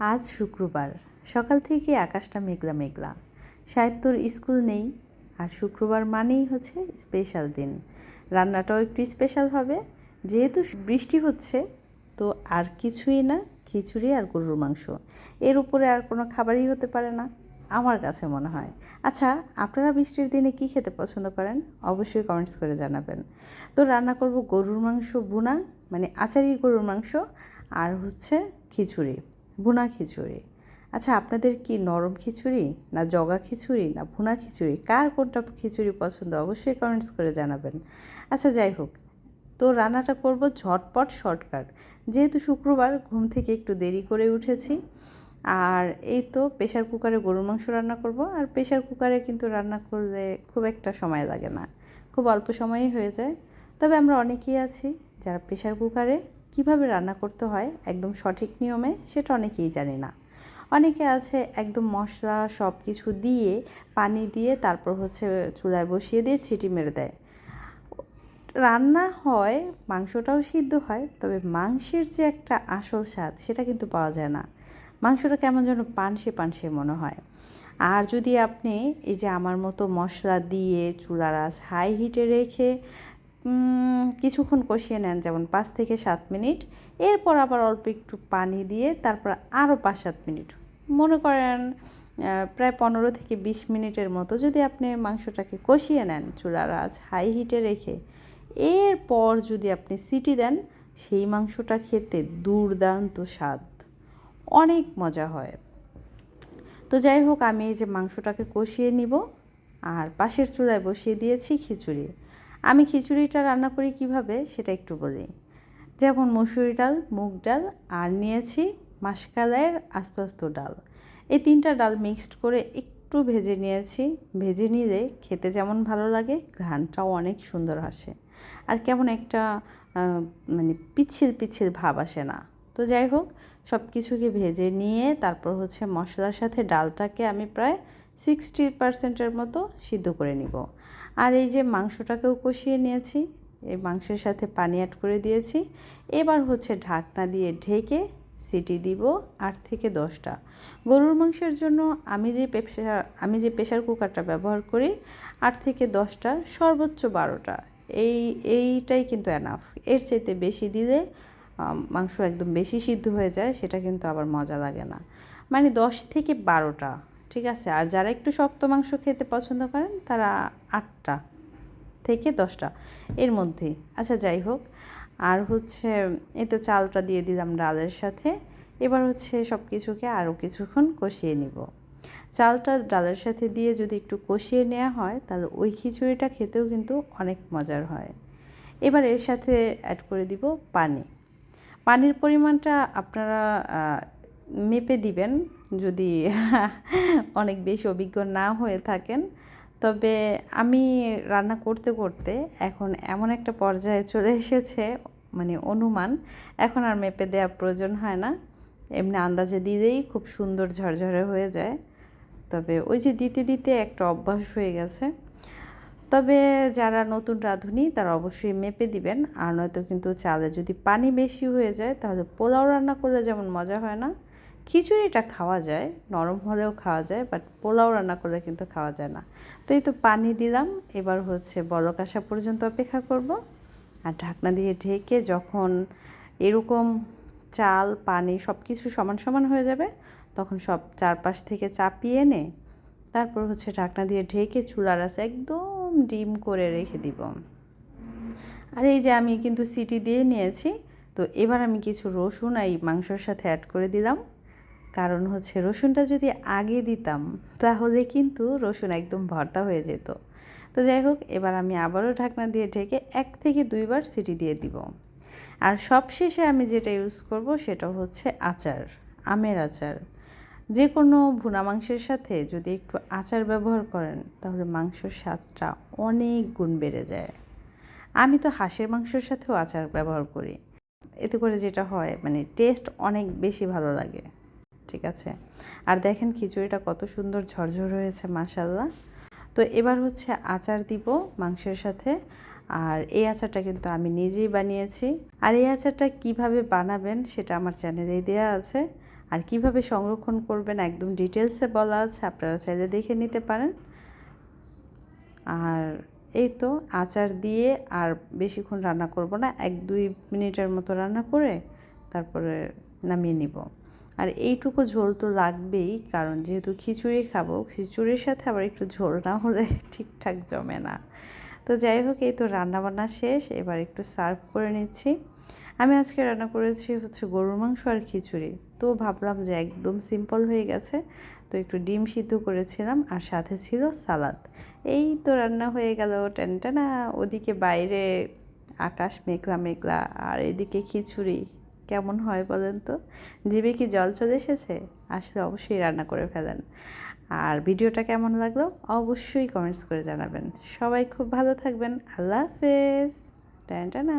আজ শুক্রবার। সকাল থেকে আকাশটা মেঘলা মেঘলা। তোর স্কুল নেই, আর শুক্রবার মানেই হচ্ছে স্পেশাল দিন। রান্নাটাও একটু স্পেশাল হবে। যেহেতু বৃষ্টি হচ্ছে, তো আর কিছুই না, খিচুড়ি আর গরুর মাংস। এর উপরে আর কোনো খাবারই হতে পারে না, আমার কাছে মনে হয়। আচ্ছা আপনারা বৃষ্টির দিনে কি খেতে পছন্দ করেন? অবশ্যই কমেন্টস করে জানাবেন। তো রান্না করব গরুর মাংস ভুনা মানে আচারি গরুর মাংস, আর হচ্ছে খিচুড়ি। ভুনা খিচুড়ি। আচ্ছা আপনাদের কি নরম খিচুড়ি না জগা খিচুড়ি না ভুনা খিচুড়ি? কার কোনটা খিচুড়ি পছন্দ? অবশ্যই কমেন্টস করে জানাবেন। আচ্ছা যাই হোক। তো রান্নাটা করব ঝটপট শর্টকাট যেহেতু শুক্রবার, ঘুম থেকে একটু দেরি করে উঠেছি। আর এই তো প্রেশার কুকারে গরুর মাংস রান্না করব। আর প্রেশার কুকারে কিন্তু রান্না করলে খুব একটা সময় লাগে না। খুব অল্প সময়েই হয়ে যায়। তবে আমরা অনেকেই আছি যারা প্রেশার কুকারে কীভাবে রান্না করতে হয় একদম সঠিক নিয়মে সেটা অনেকেই জানে না। অনেকে আছে একদম মশলা সব কিছু দিয়ে পানি দিয়ে তারপর হচ্ছে চুলায় বসিয়ে দিয়ে ছিটি মেরে দেয়। রান্না হয়, মাংসটাও সিদ্ধ হয়, তবে মাংসের যে একটা আসল স্বাদ সেটা কিন্তু পাওয়া যায় না। মাংসটা কেমন যেন পানসে পানসে মনে হয়। আর যদি আপনি এই যে আমার মতো মশলা দিয়ে চুলার আঁচ হাই হিটে রেখে কিছুক্ষণ কষিয়ে নেন, যেমন পাঁচ থেকে সাত মিনিট। এরপর আবার অল্প একটু পানি দিয়ে তারপর আরও পাঁচ সাত মিনিট। মনে করেন প্রায় পনেরো থেকে বিশ মিনিটের মতো যদি আপনি মাংসটাকে কষিয়ে নেন চুলার আজ হাই হিটে রেখে, এরপর যদি আপনি সিটি দেন, সেই মাংসটা খেতে দুর্দান্ত স্বাদ। অনেক মজা হয়। তো যাই হোক, আমি এই যে মাংসটাকে কষিয়ে নিব, আর পাশের চুলায় বসিয়ে দিয়েছি খিচুড়ি। আমি খিচুড়িটা রান্না করি কীভাবে সেটা একটু বলি। যেমন মুসুরি ডাল, মুগ ডাল, আর নিয়েছি মাসকালাইয়ের আস্ত আস্ত ডাল। এই তিনটা ডাল মিক্সড করে একটু ভেজে নিয়েছি। ভেজে নিলে খেতে যেমন ভালো লাগে, ঘ্রাণটাও অনেক সুন্দর আসে। আর কেমন একটা মানে পিচ্ছিল পিচ্ছিল ভাব আসে না। তো যাই হোক সব কিছুকে ভেজে নিয়ে তারপর হচ্ছে মশলার সাথে ডালটাকে আমি প্রায় সিক্সটি পার্সেন্টের মতো সিদ্ধ করে নিব। আর এই যে মাংসটাকেও কষিয়ে নিয়েছি, এই মাংসের সাথে পানি অ্যাড করে দিয়েছি। এবার হচ্ছে ঢাকনা দিয়ে ঢেকে সিটি দিব আট থেকে দশটা। গরুর মাংসের জন্য আমি যে প্রেশার আমি যে প্রেশার কুকারটা ব্যবহার করি, আট থেকে দশটা, সর্বোচ্চ বারোটা। এই, এইটাই কিন্তু অ্যানাফ এর চাইতে বেশি দিলে মাংস একদম বেশি সিদ্ধ হয়ে যায়, সেটা কিন্তু আবার মজা লাগে না। মানে দশ থেকে বারোটা ঠিক আছে? আর যারা একটু শক্ত মাংস খেতে পছন্দ করেন, তারা আটটা থেকে দশটা এর মধ্যে আচ্ছা যাই হোক। আর হচ্ছে, এই তো চালটা দিয়ে দিলাম ডালের সাথে। এবার হচ্ছে সব কিছুকে আরও কিছুক্ষণ কষিয়ে নিব। চালটা ডালের সাথে দিয়ে যদি একটু কষিয়ে নেওয়া হয়, তাহলে ওই খিচুড়িটা খেতেও কিন্তু অনেক মজার হয়। এবার এর সাথে অ্যাড করে দিব পানি। পানির পরিমাণটা আপনারা মেপে দিবেন যদি অনেক বেশি অভিজ্ঞ না হয়ে থাকেন। তবে আমি রান্না করতে করতে এখন এমন একটা পর্যায়ে চলে এসেছে মানে অনুমান। এখন আর মেপে দেওয়া প্রয়োজন হয় না। এমনি আন্দাজে দিলেই খুব সুন্দর ঝরঝরে হয়ে যায়। তবে ওই যে দিতে দিতে একটা অভ্যাস হয়ে গেছে। তবে যারা নতুন রাঁধুনি, তারা অবশ্যই মেপে দিবেন। আর নয়তো কিন্তু চালে যদি পানি বেশি হয়ে যায়, তাহলে পোলাও রান্না করলে যেমন মজা হয় না। খিচুড়িটা খাওয়া যায়, নরম হলেও খাওয়া যায় বাট পোলাও রান্না করলে কিন্তু খাওয়া যায় না। তো এই তো পানি দিলাম, এবার হচ্ছে বলক আসা পর্যন্ত অপেক্ষা করব। আর ঢাকনা দিয়ে ঢেকে যখন এরকম চাল, পানি সব কিছু সমান সমান হয়ে যাবে, তখন সব চারপাশ থেকে চাপিয়ে এনে তারপর হচ্ছে ঢাকনা দিয়ে ঢেকে চুলার আছে একদম ডিম করে রেখে দিব। আর এই যে আমি কিন্তু সিটি দিয়ে নিয়েছি, তো এবার আমি কিছু রসুন এই মাংসর সাথে অ্যাড করে দিলাম। কারণ হচ্ছে রসুনটা যদি আগে দিতাম, তাহলে কিন্তু রসুন একদম ভর্তা হয়ে যেত। তো যাই হোক, এবার আমি আবারও ঢাকনা দিয়ে ঢেকে এক থেকে দুইবার সিটি দিয়ে দিব। আর সবশেষে আমি যেটা ইউজ করব সেটা হচ্ছে আচার, আমের আচার। যে কোনো ভুনা মাংসের সাথে যদি একটু আচার ব্যবহার করেন, তাহলে মাংসর স্বাদটা অনেক গুণ বেড়ে যায়। আমি তো হাঁসের মাংসের সাথেও আচার ব্যবহার করি। এতে করে যেটা হয় মানে টেস্ট অনেক বেশি ভালো লাগে। ঠিক আছে। আর দেখেন খিচুড়িটা কত সুন্দর ঝরঝর হয়েছে মাসাল্লাহ তো এবার হচ্ছে আচার দিব মাংসের সাথে। আর এই আচারটা কিন্তু আমি নিজেই বানিয়েছি। আর এই আচারটা কীভাবে বানাবেন সেটা আমার চ্যানেলেই দেওয়া আছে। আর কীভাবে সংরক্ষণ করবেন একদম ডিটেলসে বলা আছে, আপনারা চাইলে দেখে নিতে পারেন। আর এই তো আচার দিয়ে আর বেশিক্ষণ রান্না করব না, এক দুই মিনিটের মতো রান্না করে তারপরে নামিয়ে নিব। আর এইটুকু ঝোল তো লাগবেই, কারণ যেহেতু খিচুড়ি খাব, খিচুড়ির সাথে আবার একটু ঝোল না হলে ঠিকঠাক জমে না। তো যাই হোক, এই তো রান্নাবান্না শেষ, এবার একটু সার্ভ করে নিচ্ছি। আমি আজকে রান্না করেছি হচ্ছে গরুর মাংস আর খিচুড়ি। তো ভাবলাম যে একদম সিম্পল হয়ে গেছে, তো একটু ডিম সিদ্ধ করেছিলাম আর সাথে ছিল সালাদ। এই তো রান্না হয়ে গেল টেনটানা ওদিকে বাইরে আকাশ মেঘলা মেঘলা, আর এদিকে খিচুড়ি। কেমন হয় বলেন তো? জিবে কি জল চলে এসেছে? আসলে অবশ্যই রান্না করে ফেলেন। আর ভিডিওটা কেমন লাগল? অবশ্যই কমেন্টস করে জানাবেন। সবাই খুব ভালো থাকবেন। আল্লাহ হাফেজ। টানা